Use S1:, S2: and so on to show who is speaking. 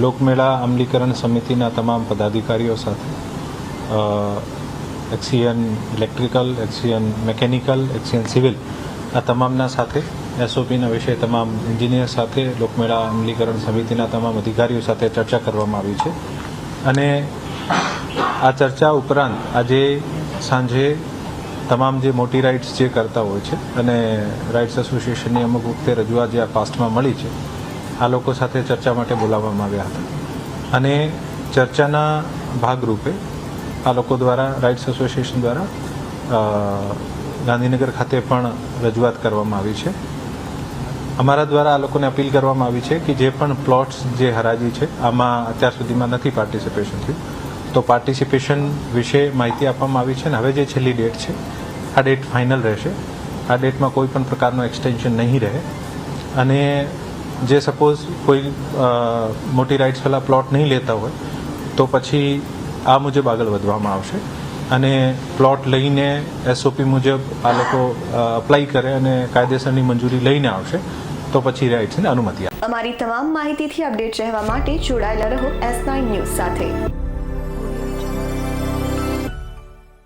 S1: લોકમેળા અમલીકરણ સમિતિના તમામ પદાધિકારીઓ સાથે XEN electrical XEN mechanical XEN civil આ તમામના સાથે એસઓપીના વિશે તમામ એન્જિનિયર સાથે લોકમેળા અમલીકરણ સમિતિના તમામ અધિકારીઓ સાથે ચર્ચા કરવામાં આવી છે. અને આ ચર્ચા ઉપરાંત આજે સાંજે તમામ જે મોટી રાઇડ્સ જે કરતા હોય છે, અને રાઇડ્સ એસોસિએશનની અમુક વખતે રજૂઆત જે આ પાસ્ટમાં મળી છે આ લોકો સાથે ચર્ચા માટે બોલાવવામાં આવ્યા હતા. અને ચર્ચાના ભાગરૂપે આ લોકો દ્વારા, રાઇટ્સ એસોસિએશન દ્વારા ગાંધીનગર ખાતે પણ રજૂઆત કરવામાં આવી છે. અમારા દ્વારા આ લોકોને અપીલ કરવામાં આવી છે કે જે પણ પ્લોટ્સ જે હરાજી છે, આમાં અત્યાર સુધીમાં નથી પાર્ટિસિપેશન થયું. તો પાર્ટિસિપેશન વિશે માહિતી આપવામાં આવી છે અને હવે જે છેલ્લી ડેટ છે, આ ડેટ ફાઇનલ રહેશે. આ ડેટમાં કોઈ પણ પ્રકારનો એક્સટેન્શન નહીં રહે. અને જે સપોઝ કોઈ મોટી રાઇટ્સવાળા પ્લોટ નહીં લેતા હોય, તો પછી આ મુજબ આગળ વધવામાં આવશે. અને પ્લોટ લઈને એસઓપી મુજબ આ લોકો અપ્લાય કરે અને કાયદેસરની મંજૂરી લઈને આવશે, તો પછી રાઇટ્સને અનુમતિ
S2: અમારી તમામ માહિતીથી અપડેટ રહેવા માટે જોડાયેલા રહો એસ નાઇન ન્યૂઝ સાથે.